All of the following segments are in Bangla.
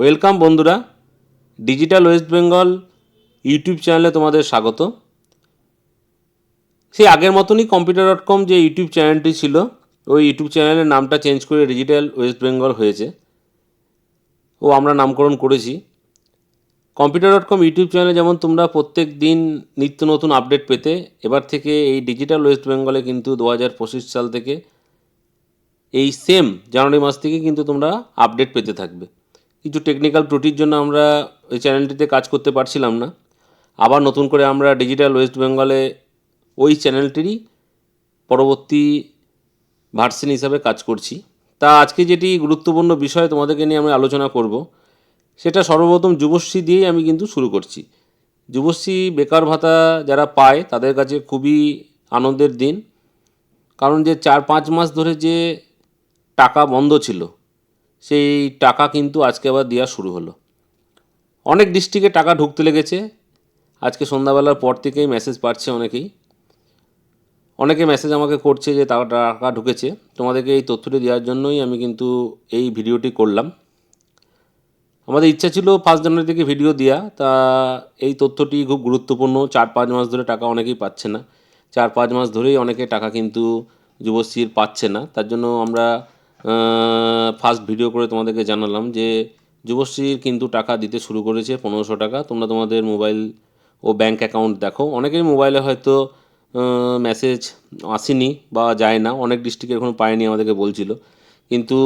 ওয়েলকাম বন্ধুরা, ডিজিটাল ওয়েস্ট বেঙ্গল ইউটিউব চ্যানেলে তোমাদের স্বাগত। সেই আগের মতনই কম্পিউটার ডট কম যে ইউটিউব চ্যানেলটি ছিল, ওই ইউটিউব চ্যানেলের নামটা চেঞ্জ করে ডিজিটাল ওয়েস্ট বেঙ্গল হয়েছে। ও আমরা নামকরণ করেছি। কম্পিউটার ডট কম ইউটিউব চ্যানেলে যেমন তোমরা প্রত্যেক দিন নিত্য নতুন আপডেট পেতে, এবার থেকে এই ডিজিটাল ওয়েস্ট বেঙ্গলে কিন্তু দু হাজার পঁচিশ সাল থেকে এই সেম জানুয়ারি মাস থেকে কিন্তু তোমরা আপডেট পেতে থাকবে। কিছু টেকনিক্যাল ত্রুটির জন্য আমরা ওই চ্যানেলটিতে কাজ করতে পারছিলাম না। আবার নতুন করে আমরা ডিজিটাল ওয়েস্ট বেঙ্গলে ওই চ্যানেলটিরই পরবর্তী ভার্সন হিসাবে কাজ করছি। তা আজকে যেটি গুরুত্বপূর্ণ বিষয় তোমাদেরকে নিয়ে আমি আলোচনা করব, সেটা সর্বপ্রথম যুবশ্রী দিয়েই আমি কিন্তু শুরু করছি। যুবশ্রী বেকার ভাতা যারা পায়, তাদের কাছে খুবই আনন্দের দিন। কারণ যে চার পাঁচ মাস ধরে যে টাকা বন্ধ ছিল সেই টাকা কিন্তু আজকে আবার দেওয়া শুরু হলো। অনেক ডিস্ট্রিক্টে টাকা ঢুকতে লেগেছে। আজকে সন্ধ্যাবেলার পর থেকেই মেসেজ পাচ্ছে অনেকেই। অনেকে মেসেজ আমাকে করছে যে টাকা টাকা ঢুকেছে। তোমাদেরকে এই তথ্যটি দেওয়ার জন্যই আমি কিন্তু এই ভিডিওটি করলাম। আমাদের ইচ্ছা ছিল ফার্স্ট জানুয়ারি থেকে ভিডিও দেওয়া তা এই তথ্যটি খুব গুরুত্বপূর্ণ। চার, পাঁচ মাস ধরে টাকা অনেকেই পাচ্ছে না। চার, পাঁচ মাস ধরেই অনেকে টাকা কিন্তু যুবশ্রীর পাচ্ছে না। তার জন্য আমরা ফার্স্ট ভিডিও করে তোমাদেরকে জানালাম যে যুবশ্রীর কিন্তু টাকা দিতে শুরু করেছে পনেরোশো টাকা। তোমরা তোমাদের মোবাইল ও ব্যাংক অ্যাকাউন্ট দেখো। অনেকের মোবাইলে হয়তো মেসেজ আসেনি বা যায় না। অনেক ডিস্ট্রিক্টে এখনও পায়নি আমাদেরকে বলছিল। কিন্তু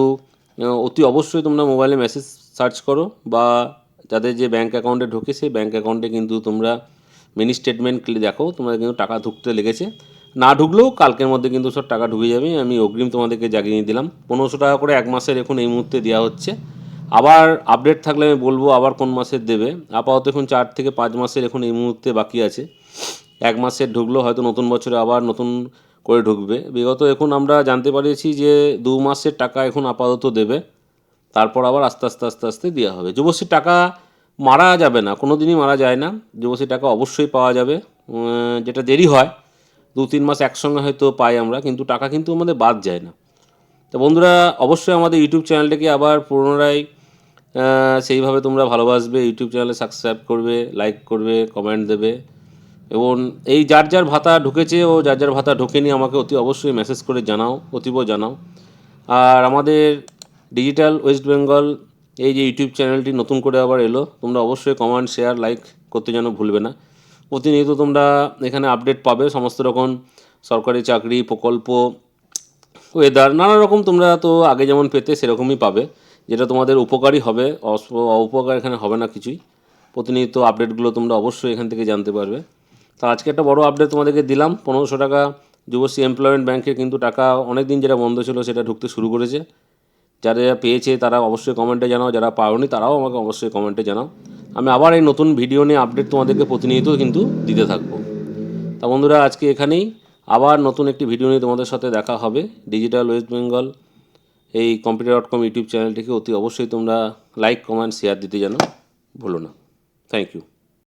অতি অবশ্যই তোমরা মোবাইলে মেসেজ সার্চ করো বা যাদের যে ব্যাংক অ্যাকাউন্টে ঢোকে, সেই ব্যাঙ্ক অ্যাকাউন্টে কিন্তু তোমরা মিনি স্টেটমেন্ট দেখো। তোমাদের কিন্তু টাকা ঢুকতে লেগেছে। না ঢুকলেও কালকের মধ্যে কিন্তু সব টাকা ঢুকে যাবে। আমি অগ্রিম তোমাদেরকে জাগিয়ে দিলাম। পনেরোশো টাকা করে এক মাসের এখন এই মুহূর্তে দেওয়া হচ্ছে। আবার আপডেট থাকলে আমি বলব আবার কোন মাসের দেবে। আপাতত এখন চার থেকে পাঁচ মাসের এখন এই মুহূর্তে বাকি আছে। এক মাসের ঢুকলো হয়তো নতুন বছরে আবার নতুন করে ঢুকবে। বিগত এখন আমরা জানতে পারিয়েছি যে দু মাসের টাকা এখন আপাতত দেবে। তারপর আবার আস্তে আস্তে আস্তে আস্তে দেওয়া হবে। যুবশ্রীর টাকা মারা যাবে না কোনো দিনই মারা যায় না। যুবশ্রীর টাকা অবশ্যই পাওয়া যাবে। যেটা দেরি হয় দু তিন মাস একসঙ্গে হয়তো পাই আমরা, কিন্তু টাকা কিন্তু আমাদের বাদ যায় না। তো বন্ধুরা, অবশ্যই আমাদের ইউটিউব চ্যানেলটাকে আবার পুনরায় সেইভাবে তোমরা ভালোবাসবে। ইউটিউব চ্যানেলে সাবস্ক্রাইব করবে লাইক করবে কমেন্ট দেবে। এবং এই যার যার ভাতা ঢুকেছে ও যার যার ভাতা ঢোকেনি, আমাকে অতি অবশ্যই মেসেজ করে জানাও, অতীব জানাও। আর আমাদের ডিজিটাল ওয়েস্ট বেঙ্গল এই যে ইউটিউব চ্যানেলটি নতুন করে আবার এলো, তোমরা অবশ্যই কমেন্ট শেয়ার লাইক করতে যেন ভুলবে না। প্রতিনিয়ত তোমরা এখানে আপডেট পাবে সমস্ত রকম সরকারি চাকরি, প্রকল্প ওয়েদার নানা রকম তোমরা তো আগে যেমন পেতে সেরকমই পাবে। যেটা তোমাদের উপকারী হবে অপকার এখানে হবে না কিছুই। প্রতিনিয়ত আপডেটগুলো তোমরা অবশ্যই এখান থেকে জানতে পারবে। তা আজকে একটা বড় আপডেট তোমাদেরকে দিলাম, পনেরোশো টাকা যুবশ্রী এমপ্লয়মেন্ট ব্যাংকে কিন্তু টাকা অনেক দিন যেটা বন্ধ ছিল সেটা ঢুকতে শুরু করেছে। যারা পেয়েছে তারা অবশ্যই কমেন্টে জানাও, যারা পাওনি তারাও আমাকে অবশ্যই কমেন্টে জানাও। আমি আবার এই নতুন ভিডিও নিয়ে আপডেট তোমাদেরকে প্রতিনিয়ত কিন্তু দিতে থাকব। তা বন্ধুরা, আজকে এখানেই। আবার নতুন একটি ভিডিও নিয়ে তোমাদের সাথে দেখা হবে। ডিজিটাল ওয়েস্ট বেঙ্গল এই কম্পিউটার ডট কম ইউটিউব চ্যানেলটিকে অতি অবশ্যই তোমরা লাইক কমেন্ট শেয়ার দিতে যেন ভুলো না। Thank you